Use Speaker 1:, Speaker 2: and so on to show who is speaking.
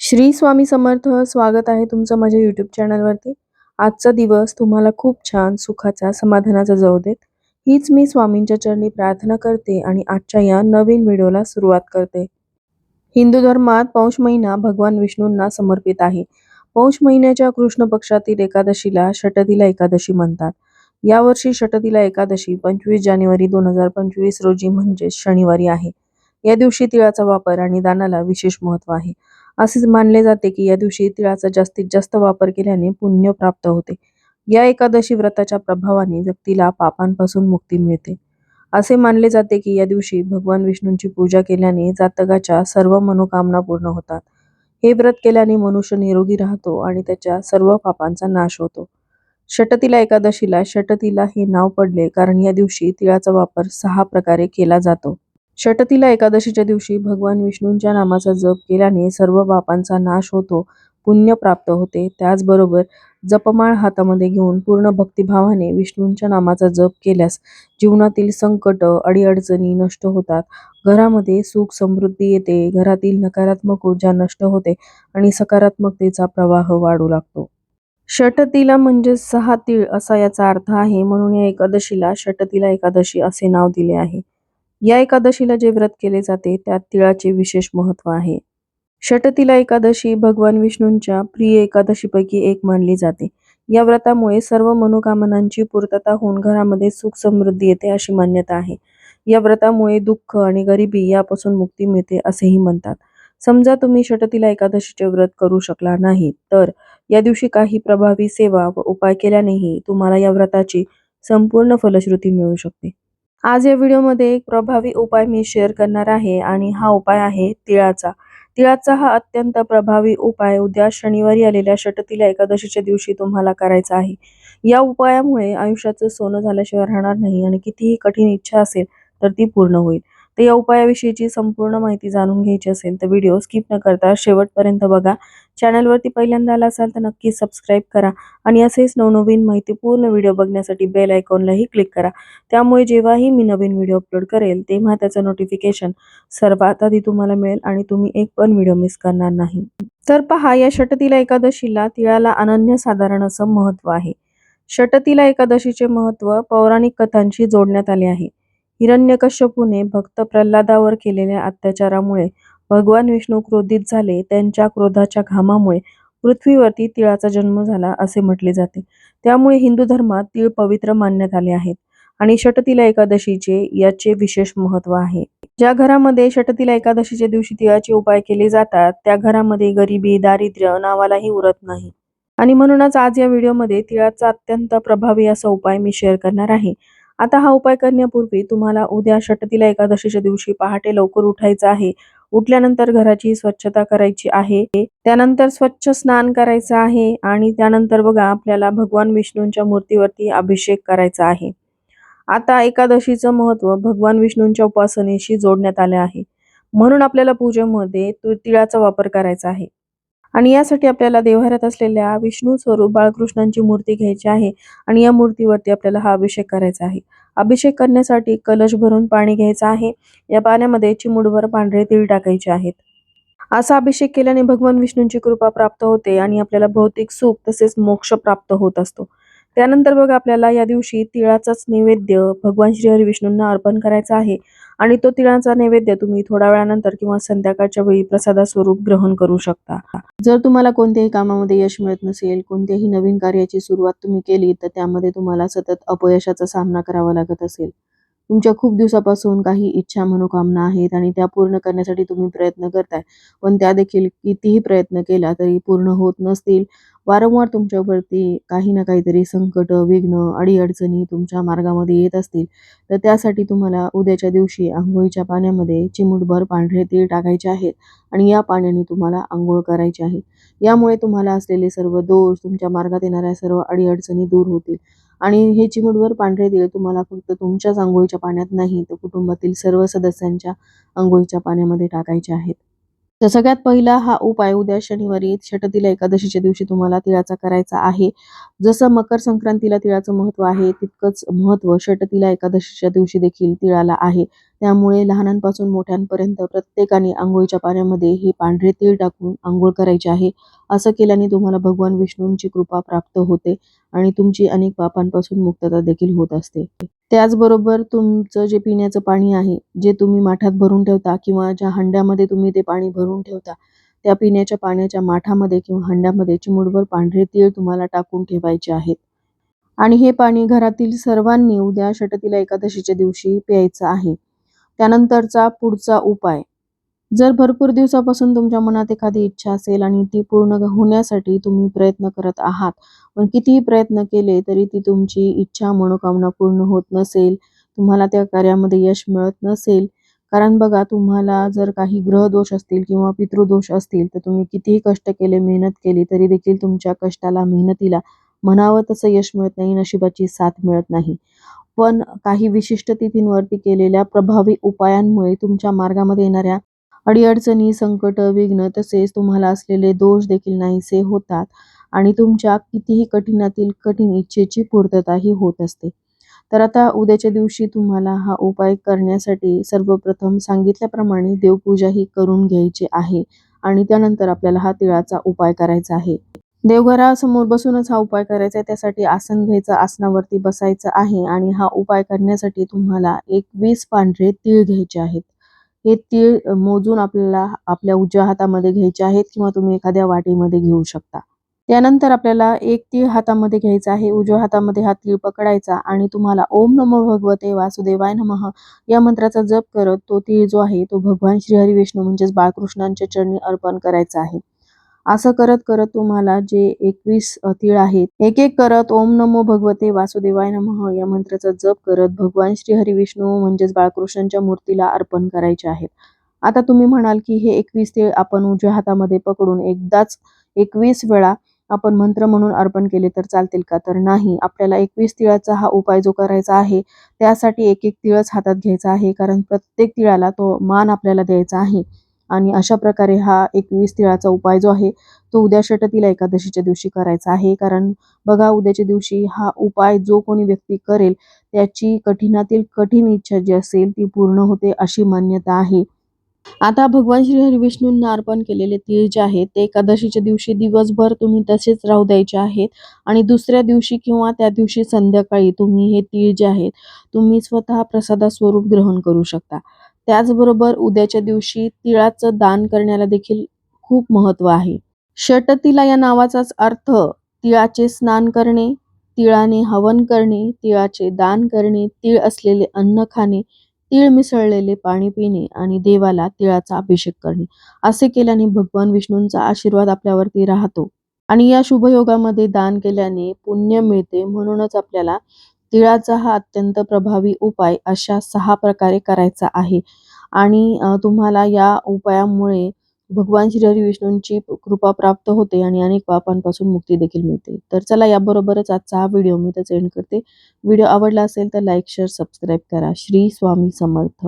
Speaker 1: श्री स्वामी समर्थ स्वागत आहे तुमचं माझ्या यूट्यूब चॅनलवरती आजचा दिवस तुम्हाला खूप छान सुखाचा समाधानाचा जाऊ देत. हीच मी स्वामींच्या चरणी प्रार्थना करते आणि आजच्या या नवीन व्हिडिओला सुरुवात करते. हिंदू धर्मात पौष महिना भगवान विष्णूंना समर्पित आहे. पौष महिन्याच्या कृष्ण पक्षातील एकादशीला षटदिला एकादशी म्हणतात. यावर्षी षटदिला एकादशी पंचवीस जानेवारी दोन हजार पंचवीस रोजी म्हणजेच शनिवारी आहे. या दिवशी तिळाचा वापर आणि दानाला विशेष महत्त्व आहे. असेच मानले जाते की या दिवशी तिळाचा जास्तीत जास्त वापर केल्याने पुण्य प्राप्त होते. या एकादशी व्रताच्या प्रभावाने व्यक्तीला पापांपासून मुक्ती मिळते. असे मानले जाते की या दिवशी भगवान विष्णूंची पूजा केल्याने जातकाच्या सर्व मनोकामना पूर्ण होतात. हे व्रत केल्याने मनुष्य निरोगी राहतो आणि त्याच्या सर्व पापांचा नाश होतो. षटतिला एकादशीला षटतिला हे नाव पडले कारण या दिवशी तिळाचा वापर सहा प्रकारे केला जातो. षटतिला एकादशीच्या दिवशी भगवान विष्णूंच्या नामाचा जप केल्याने सर्व पापांचा नाश होतो पुण्य प्राप्त होते. त्याचबरोबर जपमाळ हातामध्ये घेऊन पूर्ण भक्तिभावाने विष्णूंच्या नामाचा जप केल्यास जीवनातील संकट अडीअडचणी नष्ट होतात. घरामध्ये सुख समृद्धी येते घरातील नकारात्मक ऊर्जा नष्ट होते आणि सकारात्मकतेचा प्रवाह वाढू लागतो. षटतीला म्हणजे सहा तीळ असा याचा अर्थ आहे म्हणून या एकादशीला षटतीला एकादशी असे नाव दिले आहे. या एकादशीला जे व्रत केले जाते त्यात तिळाचे विशेष महत्त्व आहे. षटतिला एकादशी भगवान विष्णूंच्या प्रिय एकादशीपैकी एक मानली जाते. या व्रतामुळे सर्व मनोकामनांची पूर्तता होऊन घरामध्ये सुख समृद्धी येते अशी मान्यता आहे. या व्रतामुळे दुःख आणि गरिबी यापासून मुक्ती मिळते असेही म्हणतात. समजा तुम्ही षटतीला एकादशीचे व्रत करू शकला नाही तर या दिवशी काही प्रभावी सेवा व उपाय केल्यानेही तुम्हाला या व्रताची संपूर्ण फलश्रुती मिळू शकते. आज या व्हिडिओमध्ये एक प्रभावी उपाय मी शेअर करणार आहे आणि हा उपाय आहे तिळाचा. तिळाचा हा अत्यंत प्रभावी उपाय उद्या शनिवारी आलेल्या षटतिला एकादशीच्या दिवशी तुम्हाला करायचा आहे. या उपायामुळे आयुष्याचं सोनं झाल्याशिवाय राहणार नाही आणि कितीही कठीण इच्छा असेल तर ती पूर्ण होईल. तर या उपायाविषयीची संपूर्ण माहिती जाणून घ्यायची असेल तर व्हिडिओ स्किप न करता शेवटपर्यंत बघा. चॅनलवरती पहिल्यांदा आला असाल तर नक्की सबस्क्राईब करा आणि असेच नवनवीन माहितीपूर्ण व्हिडिओ बघण्यासाठी बेल आयकॉनलाही क्लिक करा. त्यामुळे जेव्हाही मी नवीन व्हिडिओ अपलोड करेल तेव्हा त्याचं नोटिफिकेशन सर्वात आधी तुम्हाला मिळेल आणि तुम्ही एक पण व्हिडिओ मिस करणार नाही. तर पहा या षटतीला एकादशीला तिळाला अनन्यसाधारण असं महत्त्व आहे. षटतीला एकादशीचे महत्त्व पौराणिक कथांशी जोडण्यात आले आहे. हिरण्यकश्यपूने भक्त प्रल्हादावर केलेल्या अत्याचारामुळे भगवान विष्णू क्रोधित झाले. त्यांच्या क्रोधाच्या घामामुळे पृथ्वीवरती तिळाचा जन्म झाला असे म्हटले जाते. त्यामुळे हिंदू धर्मात तीळ पवित्र मानण्यात आले आहेत आणि षटतिला एकादशीचे याचे विशेष महत्त्व आहे. ज्या घरामध्ये षटतिला एकादशीच्या दिवशी तिळाचे उपाय केले जातात त्या घरामध्ये गरिबी दारिद्र्य नावालाही उरत नाही. आणि म्हणूनच आज या व्हिडिओमध्ये तिळाचा अत्यंत प्रभावी असा उपाय मी शेअर करणार आहे. आता हा उपाय करण्यापूर्वी तुम्हाला उद्या षटतिला एकादशीच्या दिवशी पहाटे लवकर उठायचं आहे. उठल्यानंतर घराची स्वच्छता करायची आहे. त्यानंतर स्वच्छ स्नान करायचं आहे आणि त्यानंतर बघा आपल्याला भगवान विष्णूंच्या मूर्तीवरती अभिषेक करायचा आहे. आता एकादशीचं महत्त्व भगवान विष्णूंच्या उपासनेशी जोडण्यात आले आहे. म्हणून आपल्याला पूजेमध्ये तिळाचा वापर करायचा आहे. आणि यासाठी आपल्याला देवघरात असलेल्या विष्णू स्वरूप बाळकृष्णांची मूर्ती घ्यायची आहे आणि या मूर्तीवरती आपल्याला हा अभिषेक करायचा आहे. अभिषेक करण्यासाठी कलश भरून पाणी घ्यायचं आहे. या पाण्यामध्ये चिमुडभर पांढरे तीळ टाकायचे आहेत. असा अभिषेक केल्याने भगवान विष्णूंची कृपा प्राप्त होते आणि आपल्याला भौतिक सुख तसेच मोक्ष प्राप्त होत असतो. त्यानंतर बघा आपल्याला या दिवशी तिळाचाच नैवेद्य भगवान श्री हरी विष्णूंना अर्पण करायचा आहे. आणि तो तिळाचा नैवेद्य तुम्ही थोड्या वेळानंतर किंवा संध्याकाळच्या वेळी प्रसादा स्वरूप ग्रहण करू शकता. जर तुम्हाला कोणत्याही कामामध्ये यश मिळत नसेल कोणत्याही नवीन कार्याची सुरुवात तुम्ही केली तर त्यामध्ये तुम्हाला सतत अपयशाचा सामना करावा लागत असेल. तुमच्या खूप दिवसापासून काही इच्छा मनोकामना आहेत आणि त्या पूर्ण करण्यासाठी तुम्ही प्रयत्न करताय. पण त्या देखील कितीही प्रयत्न केला तरी पूर्ण होत नसतील. वारंवार तुमच्यावरती काही ना काहीतरी संकट विघ्न अडीअडचणी तुमच्या मार्गामध्ये येत असतील तर त्यासाठी तुम्हाला उद्याच्या दिवशी आंघोळीच्या पाण्यामध्ये चिमूटभर पांढरे तीळ टाकायचे आहेत आणि या पाण्याने तुम्हाला आंघोळ करायची आहे. यामुळे तुम्हाला असलेले सर्व दोष तुमच्या मार्गात येणाऱ्या सर्व अडीअडचणी दूर होतील. आणि हे चिमूटभर पांढरे तीळ तुम्हाला फक्त तुमच्याच आंघोळीच्या पाण्यात नाही तर कुटुंबातील सर्व सदस्यांच्या आंघोळीच्या पाण्यामध्ये टाकायचे आहेत. तर सगळ्यात पहिला हा उपाय उद्या शनिवारी छटतीला एकादशीच्या दिवशी तुम्हाला तिळाचा करायचा आहे. जसं मकर संक्रांतीला तिळाचं महत्त्व आहे तितकंच महत्त्व षटतीला एकादशीच्या दिवशी देखील तिळाला आहे. त्यामुळे लहानांपासून मोठ्यांपर्यंत प्रत्येकाने आंघोळीच्या पाण्यामध्ये हे पांढरे तीळ टाकून आंघोळ करायचे आहे. असं केल्याने तुम्हाला भगवान विष्णूंची कृपा प्राप्त होते आणि तुमची अनेक पापांपासून मुक्तता देखील होत असते. त्याचबरोबर तुमचं जे पिण्याचं पाणी आहे जे तुम्ही माठात भरून ठेवता किंवा ज्या हंड्यामध्ये तुम्ही ते पाणी भरून ठेवता त्या पिण्याच्या पाण्याच्या माठामध्ये किंवा हंड्यामध्ये चिमुडभर पांढरे तीळ तुम्हाला टाकून ठेवायचे आहेत. आणि हे पाणी घरातील सर्वांनी उद्या षटतीला एकादशीच्या दिवशी प्यायचं आहे. त्यानंतरचा पुढचा उपाय जर भरपूर दिवसापासून तुमच्या मनात एखादी इच्छा असेल आणि ती पूर्ण होण्यासाठी तुम्ही प्रयत्न करत आहात पण कितीही प्रयत्न केले तरी ती तुमची इच्छा मनोकामना पूर्ण होत नसेल तुम्हाला त्या कार्यामध्ये यश मिळत नसेल. कारण बघा तुम्हाला जर काही ग्रहदोष असतील किंवा पितृदोष असतील तर तुम्ही कितीही कष्ट केले मेहनत केली तरी देखील तुमच्या कष्टाला मेहनतीला म्हणावं तसं यश मिळत नाही नशिबाची साथ मिळत नाही. पण काही विशिष्ट तिथींवरती केलेल्या प्रभावी उपायांमुळे तुमच्या मार्गामध्ये येणाऱ्या अडीअडचणी संकट विघ्न तसेच तुम्हाला असलेले दोष देखील नाहीसे होतात आणि तुमच्या कितीही कठीणातील कठीण इच्छेची पूर्तताही होत असते. तर आता उद्याच्या दिवशी तुम्हाला हा उपाय करण्यासाठी सर्वप्रथम सांगितल्याप्रमाणे देवपूजा ही करून घ्यायची आहे आणि त्यानंतर आपल्याला हा तिळाचा उपाय करायचा आहे. देवघरासमोर बसूनच हा उपाय करायचा आहे त्यासाठी आसन घ्यायचं आसनावरती बसायचं आहे आणि हा उपाय करण्यासाठी तुम्हाला एक वीस पांढरे तीळ घ्यायचे आहेत. हे तीळ मोजून आपल्याला आपल्या उजव्या हातामध्ये घ्यायचे आहेत किंवा तुम्ही एखाद्या वाटीमध्ये घेऊ शकता. त्यानंतर आपल्याला एक तीळ हातामध्ये घ्यायचा आहे. उजव्या हातामध्ये हा तीळ पकडायचा आणि तुम्हाला ओम नमो भगवते वासुदेवाय नमः या मंत्राचा जप करत तो तीळ जो आहे तो भगवान श्रीहरी विष्णू म्हणजेच बाळकृष्णांच्या चरणी अर्पण करायचा आहे. असं करत करत तुम्हाला जे एकवीस तीळ आहेत एक एक करत ओम नमो भगवते वासुदेवाय नमः या मंत्राचा जप करत भगवान श्री हरी विष्णू म्हणजेच बाळकृष्णांच्या मूर्तीला अर्पण करायचे आहेत. आता तुम्ही म्हणाल की हे एकवीस तीळ आपण उजव्या हातामध्ये पकडून एकदाच एकवीस वेळा आपण मंत्र म्हणून अर्पण केले तर चालतील का? तर नाही. आपल्याला एकवीस तिळाचा हा उपाय जो करायचा आहे त्यासाठी एक एक तिळच हातात घ्यायचा आहे कारण प्रत्येक तिळाला तो मान आपल्याला द्यायचा आहे. आणि अशा प्रकारे हा एकवीस तिळाचा उपाय जो आहे तो उद्या षटतीला एकादशीच्या दिवशी करायचा आहे. कारण बघा उद्याच्या दिवशी हा उपाय जो कोणी व्यक्ती करेल त्याची कठीणातील कठीण इच्छा जी असेल ती पूर्ण होते अशी मान्यता आहे. आता भगवान श्री हरिविष्णूंना अर्पण केलेले तीळ जे आहेत ते एकादशीच्या दिवशी दिवसभर तुम्ही तसेच राहू द्यायचे आहेत आणि दुसऱ्या दिवशी किंवा त्या दिवशी संध्याकाळी तुम्ही हे तीळ जे आहेत तुम्ही स्वतः प्रसादा स्वरूप ग्रहण करू शकता. त्याचबरोबर उद्याच्या दिवशी तिळाचं दान करण्याला देखील खूप महत्त्व आहे. षटतिला या नावाचाच अर्थ तिळाचे स्नान करणे तिळाने हवन करणे तिळाचे दान करणे तीळ असलेले अन्न खाणे तीळ मिसळलेले पाणी पिणे आणि देवाला तिळाचा अभिषेक करणे. असे केल्याने भगवान विष्णूंचा आशीर्वाद आपल्यावरती राहतो आणि या शुभयोगामध्ये दान केल्याने पुण्य मिळते म्हणूनच आपल्याला तिळाचा हा अत्यंत प्रभावी उपाय अशा सहा प्रकारे करायचा आहे. आणि तुम्हाला या उपायामुळे भगवान श्री हरी विष्णूंची कृपा प्राप्त होते आणि अनेक पापांपासून मुक्ती देखील मिळते. तर चला याबरोबरच आजचा हा व्हिडिओ मी तर एंड करते. व्हिडिओ आवडला असेल तर लाईक शेअर सबस्क्राईब करा. श्री स्वामी समर्थ.